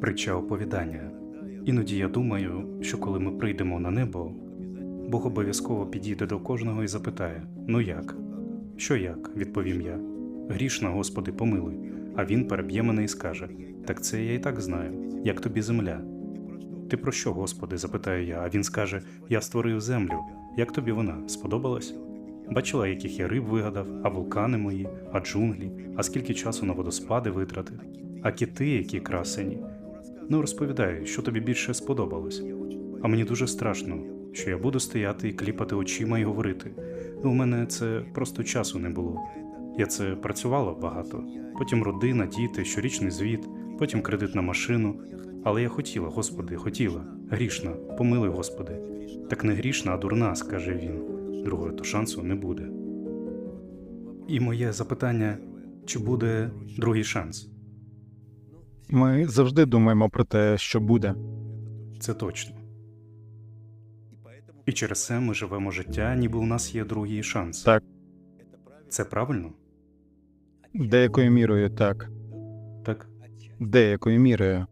Притча оповідання. Іноді я думаю, що коли ми прийдемо на небо, Бог обов'язково підійде до кожного і запитає: Ну як? Що як? відповім я. Грішна, Господи, помилуй. А він переб'є мене і скаже: Так це я і так знаю, як тобі земля. Ти про що, Господи? запитаю я, а він скаже: Я створив землю. Як тобі вона? Сподобалась? Бачила, яких я риб вигадав, а вулкани мої, а джунглі, а скільки часу на водоспади витратив, а кити, які красені. Ну, розповідай, що тобі більше сподобалось. А мені дуже страшно, що я буду стояти і кліпати очима і говорити. У мене це просто часу не було. Я це працювала багато. Потім родина, діти, щорічний звіт, потім кредит на машину. Але я хотіла, Господи, хотіла. Грішна, помилуй, Господи. Так не грішна, а дурна, скаже він. Другого то шансу не буде. І моє запитання: чи буде другий шанс? Ми завжди думаємо про те, що буде. Це точно. І через це ми живемо життя, ніби у нас є другий шанс. Так. Це правильно? Деякою мірою так, Так. деякою мірою.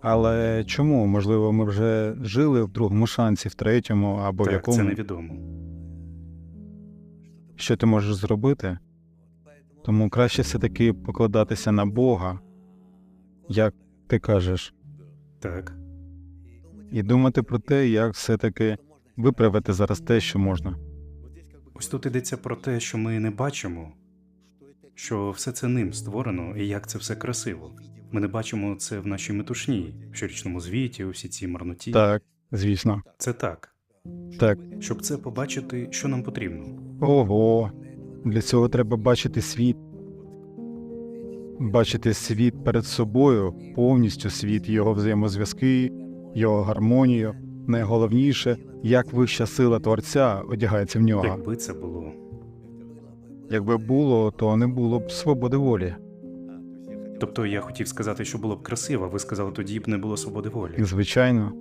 Але чому? Можливо, ми вже жили в другому шансі, в третьому або в якому? це невідомо. Що ти можеш зробити? Тому краще все-таки покладатися на Бога, як ти кажеш, Так. і думати про те, як все-таки виправити зараз те, що можна. Ось тут йдеться про те, що ми не бачимо, що все це ним створено і як це все красиво. Ми не бачимо це в нашій метушні, в щорічному звіті, у всі ці марноті. Так, звісно. Це так. Так. Щоб це побачити, що нам потрібно. Ого. Для цього треба бачити світ. Бачити світ перед собою, повністю світ, його взаємозв'язки, його гармонію. Найголовніше, як вища сила творця одягається в нього. Якби це було. Якби було, то не було б свободи волі. Тобто я хотів сказати, що було б красиво, ви сказали, тоді б не було свободи волі. Звичайно.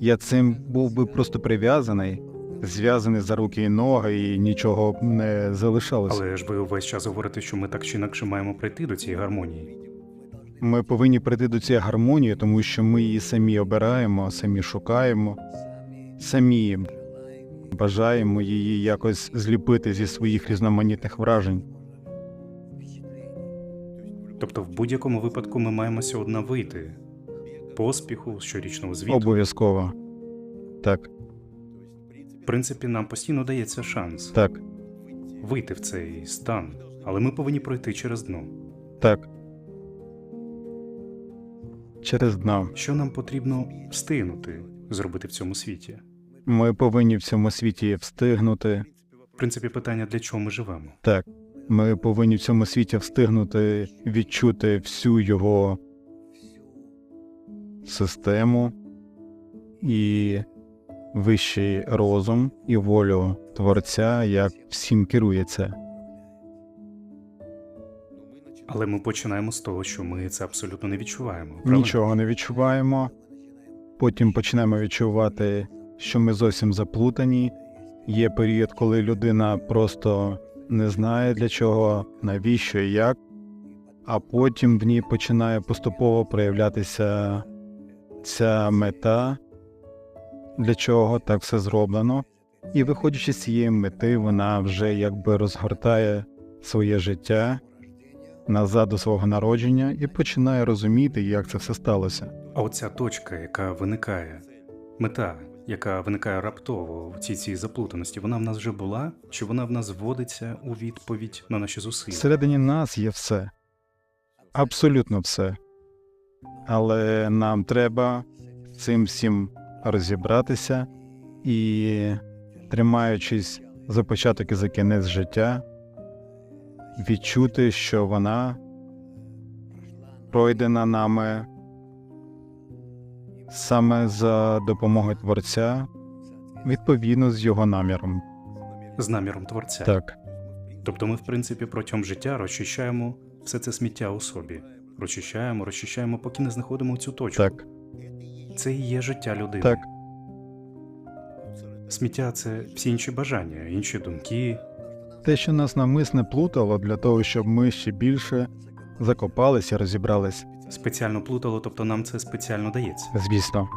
Я цим був би просто прив'язаний, зв'язаний за руки і ноги, і нічого не залишалося. Але ж ви увесь час говорите, що ми так чи інакше маємо прийти до цієї гармонії. Ми повинні прийти до цієї гармонії, тому що ми її самі обираємо, самі шукаємо, самі бажаємо її якось зліпити зі своїх різноманітних вражень. Тобто, в будь-якому випадку ми маємо сьогодні вийти поспіху, щорічного звіту. Обов'язково. Так, В принципі, нам постійно дається шанс так, вийти в цей стан, але ми повинні пройти через дно. так. Через дно. Що нам потрібно встигнути зробити в цьому світі? Ми повинні в цьому світі встигнути. В принципі, питання, для чого ми живемо. Так, ми повинні в цьому світі встигнути відчути всю його систему і вищий розум і волю Творця, як всім керується. Але ми починаємо з того, що ми це абсолютно не відчуваємо. Правильно? Нічого не відчуваємо. Потім почнемо відчувати, що ми зовсім заплутані. Є період, коли людина просто не знає для чого, навіщо і як, а потім в ній починає поступово проявлятися ця мета, для чого так все зроблено. І виходячи з цієї мети, вона вже якби розгортає своє життя назад до свого народження і починає розуміти, як це все сталося. А оця точка, яка виникає, мета, яка виникає раптово в цій цій заплутаності, вона в нас вже була, чи вона в нас вводиться у відповідь на наші зусилля? Всередині нас є все, абсолютно все. Але нам треба цим всім розібратися і, тримаючись за початок і за кінець життя, відчути, що вона пройдена нами саме за допомогою Творця, відповідно з його наміром. З наміром творця. Так, Тобто ми, в принципі, протягом життя розчищаємо все це сміття у собі. Розчищаємо, розчищаємо, поки не знаходимо цю точку. так, Це і є життя людини. так. Сміття це всі інші бажання, інші думки. Те, що нас навмисне плутало для того, щоб ми ще більше закопалися, розібрались. Спеціально плутало, тобто нам це спеціально дається. Звісно,